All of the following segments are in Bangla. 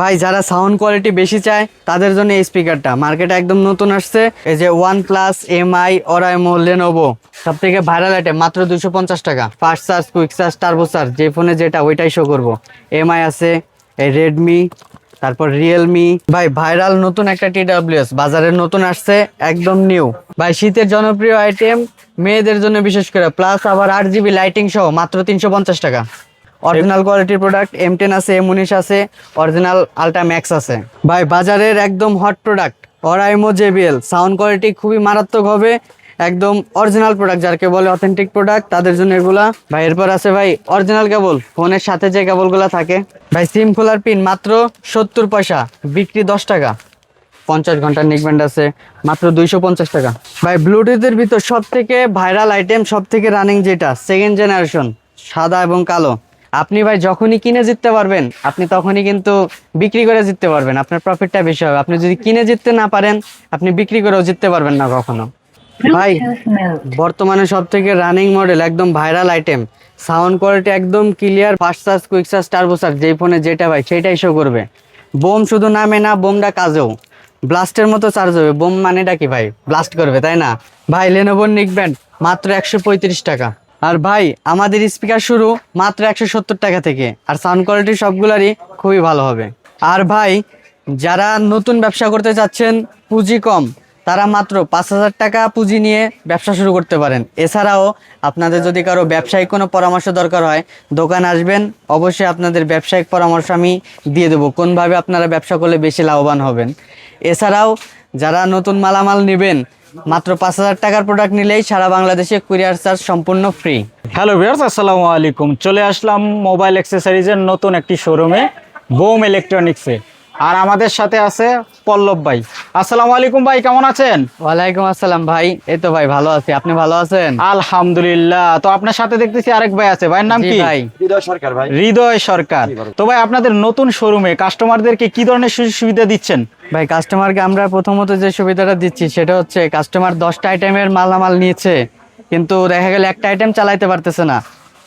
ভাই, যারা সাউন্ড কোয়ালিটি বেশি চায়, তাদের জন্য এই স্পিকারটা মার্কেটে একদম নতুন আসছে। এই যে one plus M I Oraimo Lenovo সব থেকে ভাইরাল আইটেম মাত্র দুশো পঞ্চাশ টাকা। Fast charge quick charge turbo charge যে ফোনে যেটা, ওইটাই শো করব। এম আই আছে, এই রেডমি তারপর রিয়েলমি ভাই ভাইরাল নতুন একটা টি ডাব্লিউএস বাজারে নতুন আসছে, একদম নিউ ভাই, শীতের জনপ্রিয় আইটেম মেয়েদের জন্য বিশেষ করে প্লাস আবার আট জিবি লাইটিং সহ, মাত্র তিনশো পঞ্চাশ টাকা। অরিজিনাল কোয়ালিটির প্রোডাক্ট এম টেন আছে এম উনিশ আছে অরিজিনাল আলট্রা ম্যাক্স আছে। ভাই, বাজারের একদম hot product Oraimo JBL sound quality খুবই মারাত্মক হবে, একদম অরিজিনাল প্রোডাক্ট যাকে বলে অথেন্টিক প্রোডাক্ট তাদের জন্য এগুলা। ভাই, এরপর আছে ভাই অরিজিনাল কেবল ফোনের সাথে যে কেবলগুলো থাকে। ভাই সিম খোলার পিন মাত্র সত্তর পয়সা, বিক্রি দশ টাকা। পঞ্চাশ ঘণ্টার নিকব্যান্ড আছে, মাত্র দুইশো পঞ্চাশ টাকা। ভাই ব্লুটুথের ভিতর সব থেকে ভাইরাল আইটেম সব থেকে রানিং যেটা সেকেন্ড জেনারেশন সাদা এবং কালো। আপনি ভাই যখনই কিনে জিততে পারবেন আপনি তখনই কিন্তু বিক্রি করে জিততে পারবেন। আপনার প্রফিটটা বেশি হবে। আপনি যদি কিনে জিততে না পারেন আপনি বিক্রি করেও জিততে পারবেন না কখনো। ভাই বর্তমানে সব থেকে রানিং মডেল একদম ভাইরাল আইটেম সাউন্ড কোয়ালিটি একদম clear fast charge quick charge turbo charge যেই ফোনে যেটা ভাই সেটাই শো করবে। বোম শুধু নামে না বোমটা কাজেও। ব্লাস্টের মতো চার্জ হবে। বোম মানেটা কি ভাই? ব্লাস্ট করবে তাই না? ভাই লেনোভোর নিক ব্যান্ড মাত্র একশো পঁয়ত্রিশ টাকা। আর ভাই, আমাদের স্পিকার শুরু মাত্র একশো সত্তর টাকা থেকে। আর সাউন্ড কোয়ালিটি সবগুলারই খুবই ভালো হবে। আর ভাই, যারা নতুন ব্যবসা করতে চাচ্ছেন, পুঁজি কম, তারা মাত্র পাঁচ হাজার টাকা পুঁজি নিয়ে ব্যবসা শুরু করতে পারেন। এছাড়াও আপনাদের যদি কারও ব্যবসায়িক কোনো পরামর্শ দরকার হয়, দোকান আসবেন, অবশ্যই আপনাদের ব্যবসায়িক পরামর্শ আমি দিয়ে দেবো, কোনভাবে আপনারা ব্যবসা করলে বেশি লাভবান হবেন। এছাড়াও যারা নতুন মালামাল নেবেন মাত্র পাঁচ হাজার টাকার প্রোডাক্ট নিলেই সারা বাংলাদেশে কুরিয়ার চার্জ সম্পূর্ণ ফ্রি হ্যালো ভিউয়ার্স আসসালামু আলাইকুম। চলে আসলাম মোবাইল অ্যাক্সেসরিজের নতুন একটি শোরুমে বোম ইলেকট্রনিক্সে আর আমাদের সাথে আছে পল্লব ভাই। আসসালামু আলাইকুম ভাই কেমন আছেন? ওয়ালাইকুম আসসালাম ভাই। এই তো ভাই ভালো আছি। আপনি ভালো আছেন? আলহামদুলিল্লাহ। তো আপনার সাথে দেখতেছি আরেক ভাই আছে। ভাইয়ের নাম কি? ভাই। হৃদয় সরকার ভাই। হৃদয় সরকার। তো ভাই আপনাদের নতুন শোরুমে কাস্টমারদেরকে কি ধরনের সুযোগ সুবিধা দিচ্ছেন? ভাই কাস্টমারকে আমরা প্রথমত যে সুবিধাটা দিচ্ছি সেটা হচ্ছে কাস্টমার দশটা আইটেমের মালামাল নিয়েছে কিন্তু দেখা গেল একটা আইটেম চালাইতে পারতেছে না।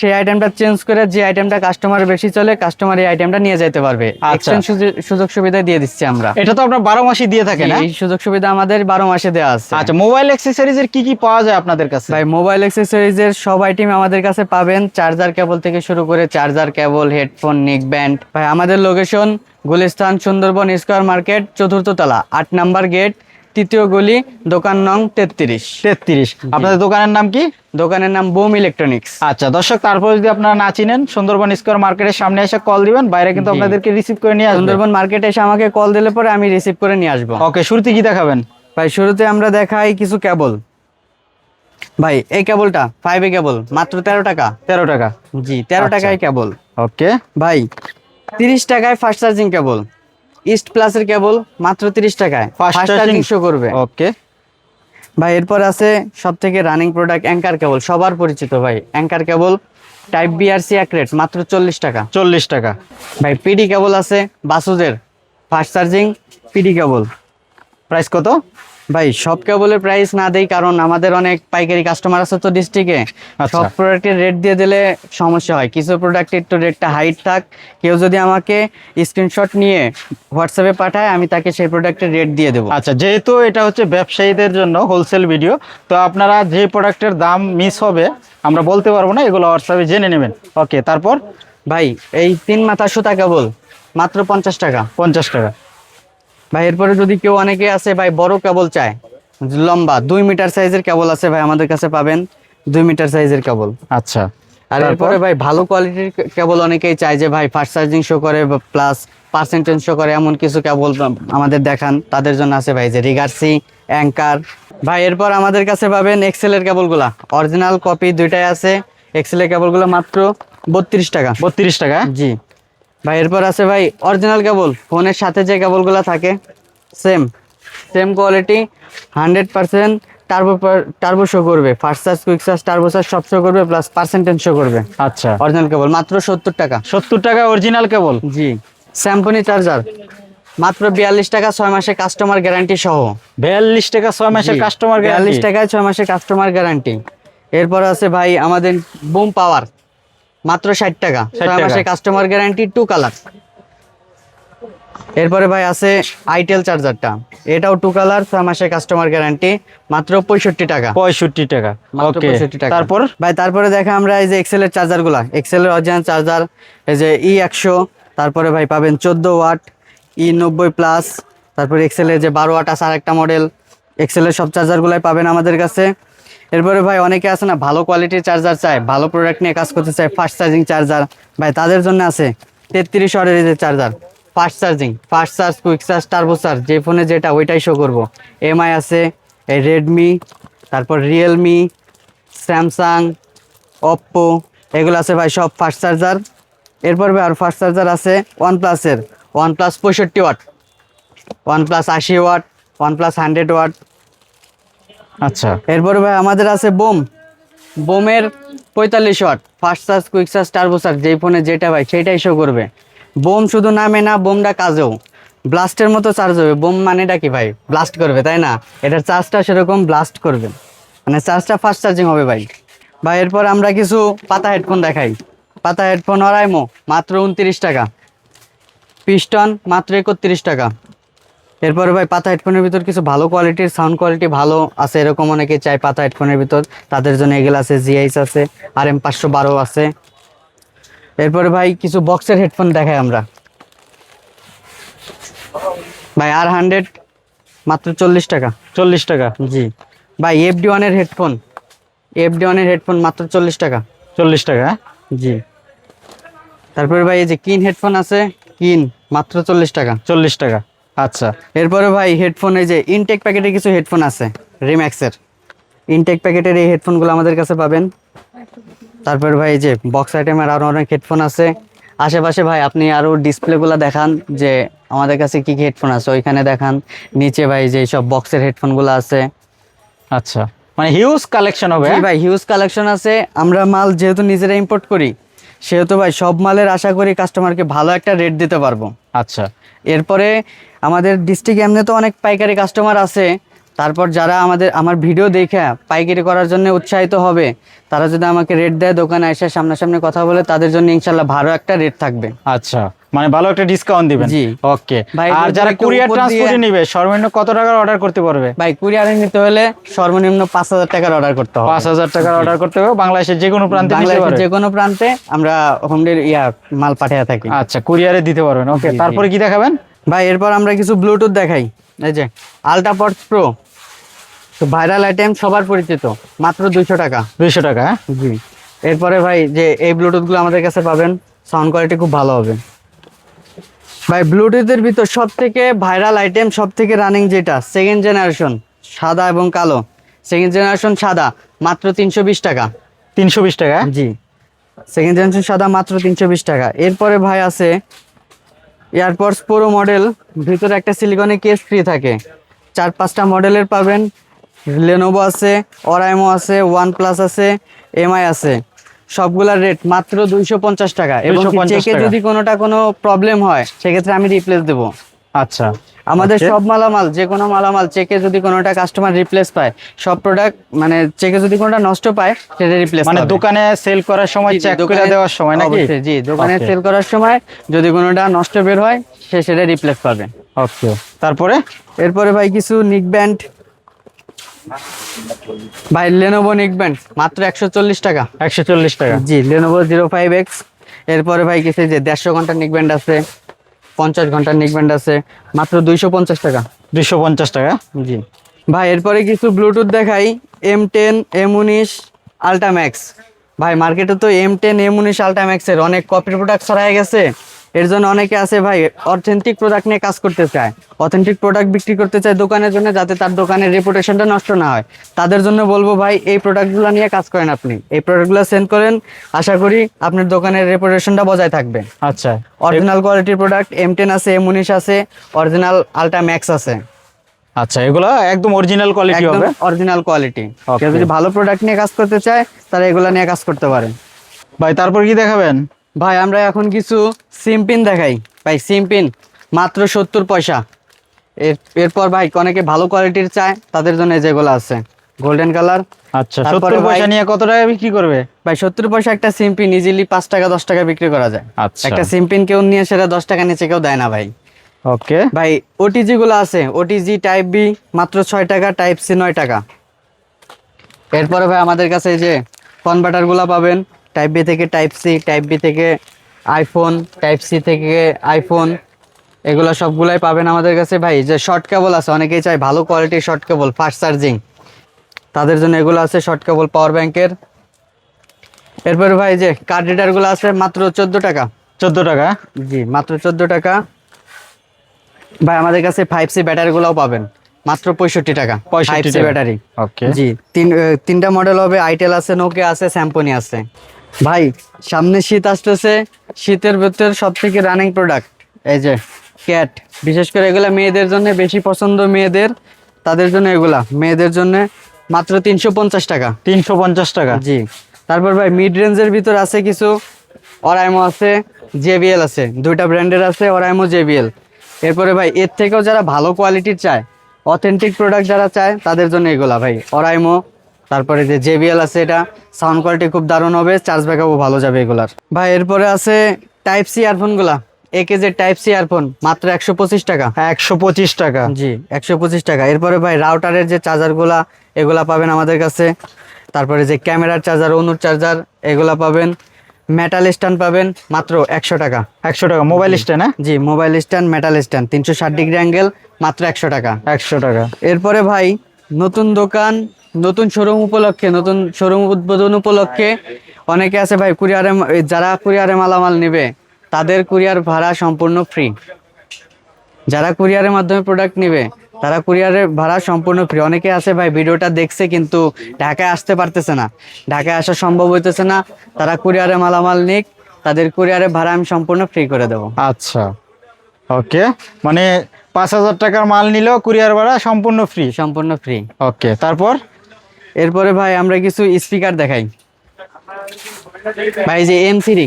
সেই আইটেমটা চেঞ্জ করে যে আইটেমটা কাস্টমার বেশি চলে কাস্টমার এই আইটেমটা নিয়ে যেতে পারবে। আচ্ছা। এক্সচেঞ্জ সুযোগ সুবিধা দিয়ে দিচ্ছি আমরা। এটা তো আপনার বারো মাসই দিয়ে থাকেন হ্যাঁ? এই সুযোগ সুবিধা আমাদের বারো মাসে দেওয়া আছে। আচ্ছা মোবাইল অ্যাক্সেসরিজের কি কি পাওয়া যায় আপনাদের কাছে? ভাই মোবাইল অ্যাক্সেসরিজের সব আইটেম আমাদের কাছে পাবেন। চার্জার কেবল থেকে শুরু করে charger cable headphone neck band ভাই আমাদের location Gulistan Sundarban square market চতুর্থ তলা আট নাম্বার গেট তৃতীয় গলি দোকান নং তেত্রিশ। তেত্রিশ। আপনাদের দোকানের নাম কি? দোকানের নাম বোম ইলেকট্রনিক্স। আচ্ছা দর্শক তারপর যদি আপনারা না চিনেন সুন্দরবন স্কোয়ার মার্কেটের সামনে এসে কল দিবেন বাইরে কিন্তু আপনাদেরকে রিসিভ করে নিয়ে আসবেন সুন্দরবন মার্কেটে এসে আমাকে কল দিলে পরে আমি রিসিভ করে নিয়ে আসব। ওকে শুরুতে কি দেখাবেন? ভাই শুরুতে আমরা দেখাই কিছু কেবল ভাই এই কেবলটা ফাইভ এ কেবল মাত্র তেরো টাকা। তেরো টাকা। জি তেরো আচ্ছা। টাকায় কেবল ওকে ভাই তিরিশ টাকায় ফাস্ট চার্জিং কেবল ইস্ট প্লাসের কেবল মাত্র তিরিশ টাকায়। Fast fast? চার্জিং শো করবে। ওকে ভাই এরপর আছে সবথেকে রানিং প্রোডাক্ট অ্যাঙ্কার কেবল সবার পরিচিত ভাই। অ্যাঙ্কার কেবল টাইপ বি আর সি অ্যাক্রেট রেট মাত্র চল্লিশ টাকা। চল্লিশ টাকা। ভাই পিডি কেবল আছে বাসুদের। Fast charging PD cable price কত? ভাই সব কেবলের প্রাইস না দেই কারণ আমাদের অনেক পাইকারি কাস্টমার আছে তো ডিস্ট্রিক্টে আচ্ছা। সব প্রোডাক্টের রেট দিয়ে দিলে সমস্যা হয়। কিছু প্রোডাক্টের একটু রেটটা হাইট থাক কেউ যদি আমাকে স্ক্রিনশট নিয়ে হোয়াটসঅ্যাপে পাঠায় আমি তাকে সেই প্রোডাক্টের রেট দিয়ে দেবো। আচ্ছা যেহেতু এটা হচ্ছে ব্যবসায়ীদের জন্য হোলসেল ভিডিও তো আপনারা যে প্রোডাক্টের দাম মিস হবে আমরা বলতে পারব না এগুলো হোয়াটসঅ্যাপে জেনে নেবেন। ওকে তারপর? ভাই এই তিন মাথা সুতা কেবল মাত্র পঞ্চাশ টাকা। পঞ্চাশ টাকা। ভাই এরপরে যদি কেউ অনেকে আছে ভাই বড় কেবল চায় লম্বা দুই মিটার সাইজের কেবল আছে ভাই আমাদের কাছে পাবেন দুই মিটার সাইজের কেবল। আচ্ছা। আর এরপরে ভাই ভালো কোয়ালিটির কেবল অনেকেই চায় যে ভাই ফাস্ট চার্জিং শো করে প্লাস পার্সেন্টেজ শো করে এমন কিছু কেবল আমাদের দেখান তাদের জন্য আছে ভাই যে রিগার্সি অ্যাঙ্কার ভাই এরপর আমাদের কাছে পাবেন এক্সেলের কেবলগুলা অরিজিনাল কপি দুইটাই আছে এক্সেলের কেবলগুলো মাত্র বত্রিশ টাকা। বত্রিশ টাকা? জি। ভাই এরপর আছে ভাই অরিজিনাল কেবল ফোনের সাথে যে কেবলগুলো থাকে same same quality hundred percent turbo turbo show করবে। First charge quick charge turbo charge সব শো করবে প্লাস পার্সেন্টেজ শো করবে। আচ্ছা। অরিজিনাল কেবল মাত্র সত্তর টাকা। সত্তর টাকা অরিজিনাল কেবল জি। স্যাম্পনি চার্জার মাত্র বিয়াল্লিশ টাকা ছয় মাসের কাস্টমার গ্যারান্টি সহ। বিয়াল্লিশ টাকা ছয় মাসের কাস্টমার বিয়াল্লিশ টাকায় ছয় মাসের কাস্টমার গ্যারান্টি এরপর আছে ভাই আমাদের বুম পাওয়ার মাত্র ষাট টাকা। ছয় টাকা। মাসে কাস্টমার গ্যারান্টি টু কালার এরপরে ভাই আছে আইটেল চার্জারটা এটাও টু কালার ছয় মাসে কাস্টমার গ্যারান্টি মাত্র পঁয়ষট্টি টাকা। পঁয়ষট্টি টাকা। ওকে টাকা। তারপর? ভাই তারপরে দেখা আমরা এই যে এক্সেল এর চার্জারগুলা এক্সেল এর অরিজিনাল চার্জার এই যে ই একশো তারপরে ভাই পাবেন চোদ্দ ওয়াট ই নব্বই প্লাস তারপরে এক্সেল এর যে বারো ওয়াট আছে আরেকটা মডেল এক্সেল এর সব চার্জার গুলাই পাবেন আমাদের কাছে। এরপরে ভাই অনেকে আছে না, ভালো কোয়ালিটির চার্জার চায়, ভালো প্রোডাক্ট নিয়ে কাজ করতে চায় ফাস্ট চার্জিং চার্জার ভাই, তাদের জন্য আছে তেত্রিশ এই charger fast charging fast charge quick charge turbo charge যে ফোনে যেটা, ওইটাই শো করব। এমআই আছে, এই রেডমি তারপর রিয়েলমি স্যামসাং ওপ্পো এগুলো আছে ভাই, সব ফাস্ট চার্জার এরপর ভাই আর ফাস্ট চার্জার আছে ওয়ান প্লাসের ওয়ান প্লাস পঁয়ষট্টি ওয়াট ওয়ান প্লাস আশি watt one plus hundred watt আচ্ছা। এরপরে ভাই আমাদের আছে বোম। বোমের পঁয়তাল্লিশ watt fast charge quick charge turbo charge যেই ফোনে যেটা ভাই সেটাই শো করবে। বোম শুধু নামে না, বোমটা কাজেও। ব্লাস্টের মতো চার্জ হবে। বোম মানেটা কি ভাই? ব্লাস্ট করবে, তাই না? এটার চার্জটা সেরকম ব্লাস্ট করবে। মানে চার্জটা ফাস্ট চার্জিং হবে ভাই। ভাই, এরপর আমরা কিছু পাতা হেডফোন দেখাই। পাতা হেডফোন অরাইমো মাত্র উনত্রিশ টাকা। পিস্টন মাত্র একত্রিশ টাকা। এরপরে ভাই পাতা হেডফোনের ভিতর কিছু ভালো কোয়ালিটির সাউন্ড কোয়ালিটি ভালো আছে, এরকম অনেকে চায় পাতা হেডফোনের ভিতর। তাদের জন্য এগুলো আছে জিআইস আছে আর এম পাঁচশো বারো আছে। এরপরে ভাই কিছু বক্সের হেডফোন দেখাই আমরা। ভাই আর হান্ড্রেড মাত্র চল্লিশ টাকা চল্লিশ টাকা, জি। ভাই এফডি ওয়ানের হেডফোন এফডি ওয়ানের হেডফোন মাত্র চল্লিশ টাকা চল্লিশ টাকা হ্যাঁ? জি। তারপরে ভাই এই যে কিন হেডফোন আছে কিন মাত্র চল্লিশ টাকা চল্লিশ টাকা। আচ্ছা এরপরে ভাই হেডফোন এই যে ইনটেক প্যাকেটে কিছু হেডফোন আছে রিম্যাক্সের ইনটেক প্যাকেটের এই হেডফোনগুলো আমাদের কাছে পাবেন। তারপর ভাই এই যে বক্স আইটেমের আরও অনেক হেডফোন আছে। আশেপাশে ভাই আপনি আরও ডিসপ্লেগুলো দেখান যে আমাদের কাছে কি কি হেডফোন আছে ওইখানে দেখান। নিচে ভাই যে সব বক্সের হেডফোনগুলো আছে। আচ্ছা মানে হিউজ কালেকশন হবে হ্যাঁ? ভাই হিউজ কালেকশন আছে। আমরা মাল যেহেতু নিজেরা ইম্পোর্ট করি সেহেতু ভাই সব মালের আশা করি কাস্টমারকে ভালো একটা রেট দিতে পারব। আচ্ছা। এরপরে আমাদের ডিস্ট্রিক্ট এমনি তো অনেক পাইকারি কাস্টমার আছে। তারপর যারা আমাদের আমার ভিডিও দেখে পাইকারি করার জন্য উৎসাহিত হবে তারা যদি আমাকে রেট দেয় দোকানে এসে সামনাসামনি কথা বলে তাদের জন্য ইনশাল্লাহ ভালো একটা রেট থাকবে। আচ্ছা। মানে ভালো একটা ডিসকাউন্ট দিবেন। জি। ওকে আর যারা কুরিয়ার ট্রান্সপোর্টে নিবে সর্বনিম্ন কত টাকার অর্ডার করতে পারবে? ভাই কুরিয়ারে নিতে হলে সর্বনিম্ন পাঁচ হাজার টাকার অর্ডার করতে হবে। পাঁচ হাজার টাকার অর্ডার করতে হবে। বাংলাদেশের যে কোনো প্রান্তে নিতে বাংলাদেশের যে কোনো প্রান্তে আমরা হোম ইয়া মাল পাঠিয়ে থাকি। আচ্ছা কুরিয়ারে দিতে পারবেন। ওকে। তারপরে কি দেখাবেন? ভাই এরপর আমরা কিছু ব্লুটুথ দেখাই। এই যে আলট্রাপড প্রো তো ভাইরাল আইটেম সবার পরিচিত মাত্র দুইশো টাকা। দুইশো টাকা হ্যাঁ? জি। এরপরে ভাই যে এই ব্লুটুথগুলো আমাদের কাছে পাবেন সাউন্ড কোয়ালিটি খুব ভালো হবে। ভাই ব্লুটুথের ভিতর সব থেকে ভাইরাল আইটেম সব থেকে রানিং যেটা সেকেন্ড জেনারেশন সাদা এবং কালো। সেকেন্ড জেনারেশন সাদা মাত্র তিনশো বিশ টাকা। তিনশো বিশ টাকা? জি। সেকেন্ড জেনারেশন সাদা মাত্র তিনশো বিশ টাকা। এরপরে ভাই আছে এয়ারপডস প্রো মডেল ভিতরে একটা সিলিকনে কেস ফ্রি থাকে। চার পাঁচটা মডেলের পাবেন। লেনোভো আছে অরাইমো আছে ওয়ান প্লাস আছে এমআই আছে। সবগুলার রেট মাত্র দুইশো পঞ্চাশ টাকা এবং চেকে যদি কোনোটা কোনো প্রবলেম হয় সেক্ষেত্রে আমি রিপ্লেস দেবো। আচ্ছা। আমাদের সব মালামাল যে কোনো মালামাল চেকে যদি কোনোটা কাস্টমার রিপ্লেস পায় সব প্রোডাক্ট মানে চেকে যদি কোনোটা নষ্ট পায় সেটা রিপ্লেস মানে দোকানে সেল করার সময় চেক করে দেওয়ার সময় নাকি? জি দোকানে সেল করার সময় যদি কোনোটা নষ্ট বের হয় সে সেটা রিপ্লেস পাবে ওকে তারপরে? এরপরে ভাই কিছু নিক ব্যান্ড ভাই লেনোভো নিক ব্যান্ড মাত্র একশো চল্লিশ টাকা। একশো চল্লিশ টাকা। জি লেনোভো জিরো ফাইভ এক্স এরপরে ভাই কিছু যে দেড়শো ঘণ্টার নিক ব্যান্ড আছে পঞ্চাশ ঘণ্টার নিক ব্যান্ড আছে মাত্র দুইশো পঞ্চাশ টাকা। দুইশো পঞ্চাশ টাকা? জি। ভাই এরপরে কিছু ব্লুটুথ দেখাই এম টেন এম উনিশ আলট্রাম্যাক্স ভাই মার্কেটে তো এম টেন এম উনিশ আলট্রাম্যাক্সের অনেক কপির প্রোডাক্ট ছড়াই গেছে। এর জন্য অনেকে আছে ভাই অথেন্টিক প্রোডাক্ট নিয়ে কাজ করতে চায়। অথেন্টিক প্রোডাক্ট বিক্রি করতে চায় দোকানের জন্য যাতে তার দোকানের রেপুটেশনটা নষ্ট না হয়। তাদের জন্য বলব ভাই এই প্রোডাক্টগুলো নিয়ে কাজ করেন আপনি। এই প্রোডাক্টগুলো সেন্ড করেন আশা করি আপনার দোকানের রেপুটেশনটা বজায় থাকবে। আচ্ছা। অরিজিনাল কোয়ালিটির প্রোডাক্ট এম টেন আছে এম উনিশ আছে অরিজিনাল আলট্রাম্যাক্স আছে। আচ্ছা এগুলো একদম অরিজিনাল কোয়ালিটি হবে? অরিজিনাল কোয়ালিটি কেউ যদি ভালো প্রোডাক্ট নিয়ে কাজ করতে চায় তারা এগুলা নিয়ে কাজ করতে পারে। ভাই তারপর কি দেখাবেন? ভাই আমরা এখন কিছু সিমপিন দেখাই। ভাই সিমপিন মাত্র সত্তর পয়সা। এর এরপর ভাই অনেকে ভালো কোয়ালিটির চায় তাদের জন্য যেগুলো আছে। গোল্ডেন কালার আচ্ছা সত্তর পয়সা নিয়ে কত টাকা বিক্রি করবে? ভাই সত্তর পয়সা একটা সিমপিন ইজিলি পাঁচ টাকা দশ টাকা বিক্রি করা যায়। আচ্ছা। একটা সিমপিন কেউ নিয়ে সেটা দশ টাকা নিচে কেউ দেয় না ভাই। ওকে। ভাই ওটিজি গুলো আছে। ওটিজি টাইপ বি মাত্র ছয় টাকা টাইপ সি নয় টাকা। এরপরে ভাই আমাদের কাছে এই যে কনভার্টারগুলা পাবেন। টাইপ বি থেকে টাইপ সি টাইপ বি থেকে আইফোন টাইপ সি থেকে আইফোন এগুলো সবগুলাই পাবেন আমাদের কাছে। ভাই যে শর্ট কেবল আছে অনেকেই চাই ভালো কোয়ালিটির শর্ট কেবল ফাস্ট চার্জিং তাদের জন্য এগুলো আছে শর্ট কেবল পাওয়ার ব্যাংকের এরপরে ভাই যে কার্ড রিডারগুলো আছে মাত্র চোদ্দ টাকা। চোদ্দ টাকা? জি মাত্র চোদ্দ টাকা। ভাই আমাদের কাছে ফাইভ সি ব্যাটারি গুলাও পাবেন। মাত্র পঁয়ষট্টি টাকা। ফাইভ 65 সি ব্যাটারি ওকে জি তিন তিনটা মডেল হবে আইটেল আছে নোকে আছে স্যাম্পনি আছে। ভাই সামনে শীত আসতেছে শীতের ভেতর সব থেকে রানিং প্রোডাক্ট এই যে ক্যাট বিশেষ করে এগুলা মেয়েদের জন্য বেশি পছন্দ মেয়েদের তাদের জন্য এগুলা মেয়েদের জন্য মাত্র তিনশো পঞ্চাশ টাকা। তিনশো পঞ্চাশ টাকা? জি তারপর ভাই মিড রেঞ্জের ভিতর আছে কিছু অরাইমো আছে জেবিএল আছে দুইটা ব্র্যান্ডের আছে অরাইমো জেবিএল এরপরে ভাই এর থেকেও যারা ভালো কোয়ালিটির চায় অথেন্টিক প্রোডাক্ট যারা চায় তাদের জন্য এগুলা ভাই অরাইমো তারপরে যে জেবিএল আছে এটা সাউন্ড কোয়ালিটি খুব দারুণ হবে চার্জ ব্যাকআপও ভালো যাবে এগুলার। ভাই এরপরে আছে টাইপ সি ইয়ারফোনগুলা একে যে টাইপ সি ইয়ারফোন মাত্র একশো পঁচিশ টাকা। একশো পঁচিশ টাকা। জি একশো পঁচিশ টাকা। এরপরে ভাই রাউটারের যে চার্জারগুলা এগুলা পাবেন আমাদের কাছে। তারপরে যে ক্যামেরার চার্জার অনুর চার্জার এগুলা পাবেন। মেটাল স্ট্যান্ড পাবেন মাত্র একশো টাকা। একশো টাকা মোবাইল স্ট্যান্ড হ্যাঁ? জি মোবাইল স্ট্যান্ড মেটাল স্ট্যান্ড তিনশো ষাট ডিগ্রি অ্যাঙ্গেল মাত্র একশো টাকা। একশো টাকা। এরপরে ভাই নতুন দোকান নতুন শোরুম উপলক্ষে নতুন শোরুম উদ্বোধন উপলক্ষে অনেকে আছে ভাই কুরিয়ারে যারা কুরিয়ারে মালামাল নেবে তাদের কুরিয়ার ভাড়া সম্পূর্ণ ফ্রি যারা কুরিয়ারের মাধ্যমে প্রোডাক্ট নেবে তারা কুরিয়ারের ভাড়া সম্পূর্ণ ফ্রি অনেকে আছে ভাই ভিডিওটা দেখছে কিন্তু ঢাকায় আসতে পারতেছে না। ঢাকায় আসা সম্ভব হইতেছে না। তারা কুরিয়ারে মালামাল নিক তাদের কুরিয়ারের ভাড়া আমি সম্পূর্ণ ফ্রি করে দেবো। আচ্ছা। ওকে। মানে পাঁচ হাজার টাকার মাল নিলেও কুরিয়ার ভাড়া সম্পূর্ণ ফ্রি সম্পূর্ণ ফ্রি ওকে। তারপর? এরপরে ভাই আমরা কিছু স্পিকার দেখাই। ভাই যে এম থ্রি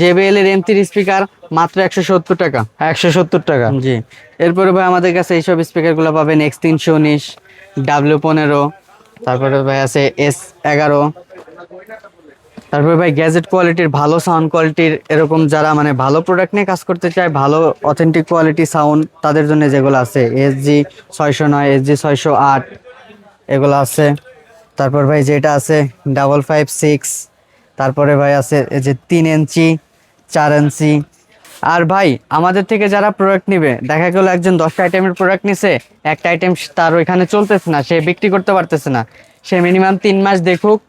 জেবিএল এর এম থ্রি স্পিকার মাত্র একশো সত্তর টাকা একশো সত্তর টাকা। জি। এরপরে ভাই আমাদের কাছে এইসব স্পিকারগুলো পাবেন এক্স তিনশো উনিশ ডাব্লিউ পনেরো তারপরে ভাই আছে এস এগারো। তারপরে ভাই গ্যাজেট কোয়ালিটির ভালো সাউন্ড কোয়ালিটির এরকম যারা মানে ভালো প্রোডাক্ট নিয়ে কাজ করতে চায় ভালো অথেন্টিক কোয়ালিটি সাউন্ড তাদের জন্য যেগুলো আছে এস জি ছয়শো নয় এস জি ছয়শো আট এগুলো আছে। তারপর ভাই যেটা আছে ডাবল ফাইভ সিক্স তারপরে ভাই আছে এই যে তিন ইঞ্চি চার ইঞ্চি। আর ভাই আমাদের থেকে যারা প্রোডাক্ট নিবে দেখা গেলো একজন দশটা আইটেমের প্রোডাক্ট নিছে একটা আইটেম তার ওইখানে চলতেছে না সে বিক্রি করতে পারতেছে না। সে মিনিমাম তিন মাস দেখুক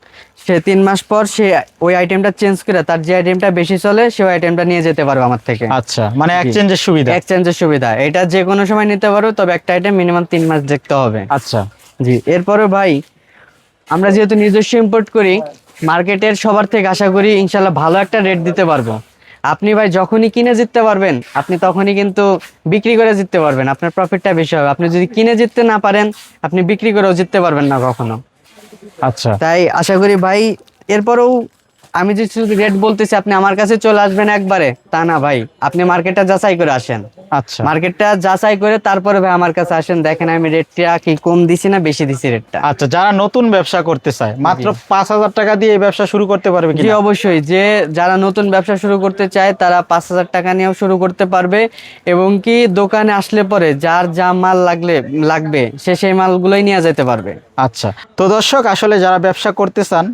সে তিন মাস পর সে ওই আইটেমটা চেঞ্জ করে তার যে আইটেমটা বেশি চলে সে ওই আইটেমটা নিয়ে যেতে পারবে আমার থেকে। আচ্ছা মানে এক্সচেঞ্জের সুবিধা। এক্সচেঞ্জের সুবিধা। এটা যে কোনো সময় নিতে পারো তবে একটা আইটেম মিনিমাম তিন মাস দেখতে হবে। আচ্ছা। জি এরপরে ভাই আমরা যেহেতু নিজস্ব ইম্পোর্ট করি মার্কেটের সবার থেকে আশা করি ইনশাল্লাহ ভালো একটা রেট দিতে পারব। আপনি ভাই যখনই কিনে জিততে পারবেন আপনি তখনই কিন্তু বিক্রি করে জিততে পারবেন আপনার প্রফিটটা বেশি হবে। আপনি যদি কিনে জিততে না পারেন আপনি বিক্রি করেও জিততে পারবেন না কখনো। আচ্ছা। তাই আশা করি ভাই এরপরেও আমি যে শুধু রেট বলতেছি আপনি আমার কাছে চলে আসবেন একবারে। তা না ভাই আপনি মার্কেটটা যাচাই করে আসেন। আচ্ছা। মার্কেটটা যাচাই করে তারপরে ভাই আমার কাছে আসেন। দেখেন আমি রেটটা কি কম দিছি না বেশি দিছি রেটটা আচ্ছা যারা নতুন ব্যবসা করতে চায় মাত্র পাঁচ হাজার টাকা দিয়ে এই ব্যবসা শুরু করতে পারবে জি কি অবশ্যই। যে যারা নতুন ব্যবসা শুরু করতে চায় তারা পাঁচ হাজার টাকা নিয়েও শুরু করতে পারবে। এবং কি দোকানে আসলে পরে যার যা মাল লাগলে লাগবে সে সেই মালগুলোই নিয়ে যেতে পারবে। আচ্ছা তো দর্শক আসলে যারা ব্যবসা করতে চান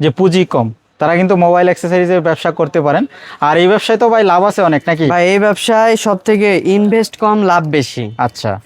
যে পুঁজি কম তারা কিন্তু মোবাইল অ্যাক্সেসরিজের ব্যবসা করতে পারেন। আর এই ব্যবসায় তো ভাই লাভ আছে অনেক নাকি? ভাই এই ব্যবসায় সব থেকে ইনভেস্ট কম লাভ বেশি। আচ্ছা।